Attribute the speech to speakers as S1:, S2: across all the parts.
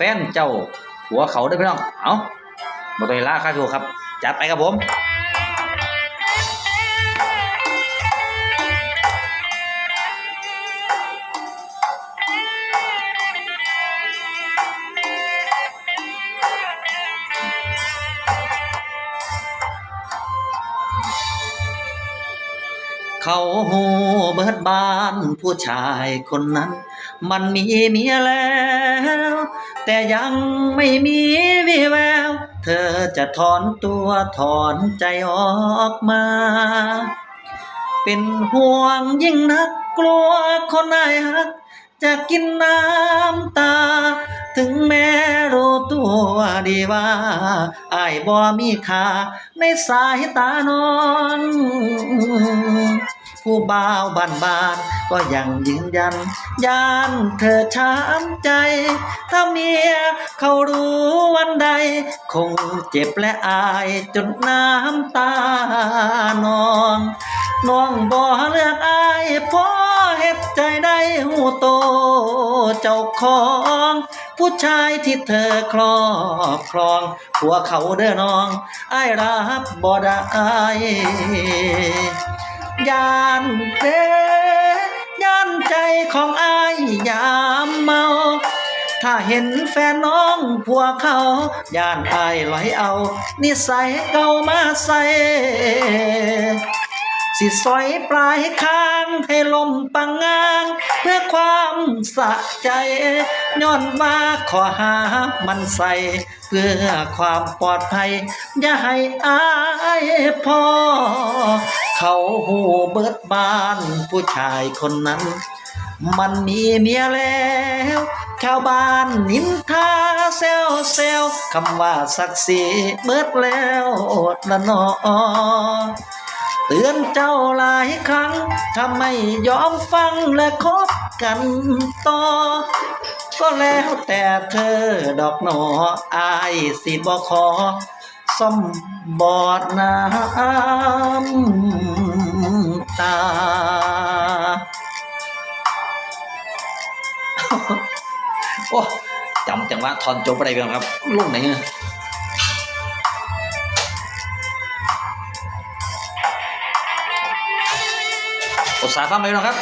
S1: แฟนเจ้าผัวเขาเด้อพี่น้องเอาบ่ต้องให้ลาค่าโทรครับ จัดไปครับผมเขาหูเบิดบานผู้ชายคนนั้น มันมีเมียแล้ว แต่ยังไม่มีวี่แวว เธอจะถอนตัวถอนใจออกมา เป็นห่วงยิ่งนักกลัวคนนายฮักจะกินน้ำตา ถึงแม้รู้ตัวดีว่าอายบ่มีค่าในสายตานอน ผู้บ่าวบ้านบาน ก็ยังยืนยันยานเธอช้ำใจ ถ้าเมียเขารู้วันใด คงเจ็บและอายจนน้ำตานองน้องบ่เลือกอายเพราะเฮ็ดใจได้หูโต เจ้าของ ผู้ชายที่เธอครอบครองผัวเขาเด้อน้องอายรับบ่ได้ยานเด้ ใจของอายยามเมา ถ้าเห็นแฟนน้องผัวเขาย่านอายไหลเอา นิสัยเก่ามาใส่สิสอยปลายข้างให้ลมปังงาง เพื่อความสะใจย้อนมาขอหามันใส่ เพื่อความปลอดภัย อย่าให้อายพอเขาหูเบิดบานผู้ชายคนนั้น มันมีเมียแล้ว ชาวบ้านนินทาเซลเซลคำว่าศักดิ์ศรีเบิดแล้วอดละนอเตือนเจ้าหลายครั้งถ้าไม่ยอมฟังและคบกันต่อ ก็แล้วแต่เธอดอกหนออายสิบ่ขอซ่อมบอดน้ำตา จังหวะทอนจบไปได้เพียครับลงไหนเนี่ยกดสายฟังไปน่อยครับ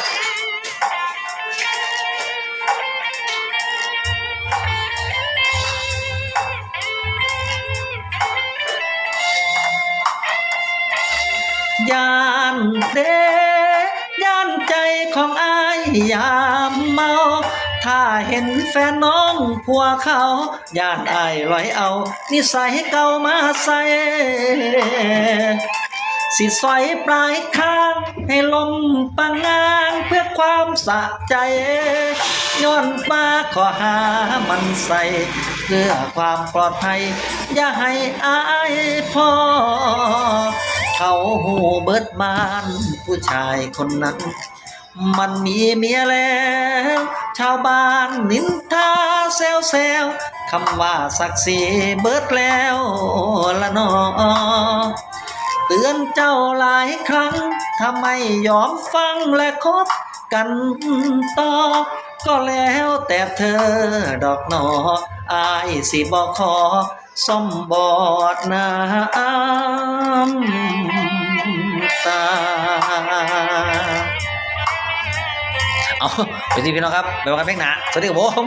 S1: ยานเดยานใจของอายยามเมา ถ้าเห็นแฟนน้องผัวเขาย่านอายลอยเอา นิสัยเก่ามาใส่สิสอยปลายข้างให้ลมปังงางเพื่อความสะใจ ย้อนมาขอหามันใส่ เพื่อความปลอดภัย อย่าให้อายพ่อ เขาหูเบิดบานผู้ชายคนนั้น มันมีเมียแล้ว ชาวบ้านนินทาเซลเซลคำว่าศักดิ์ศรีเบิดแล้วละนอเตือนเจ้าหลายครั้งถ้าไม่ยอมฟังและคบกันต่อ ก็แล้วแต่เธอดอกหนออายสิบอกขอซ่อมบอดน้ำตา เอาไปที่พี่น้องครับไปว่ากันเพลงหนาสวัสดีครับผม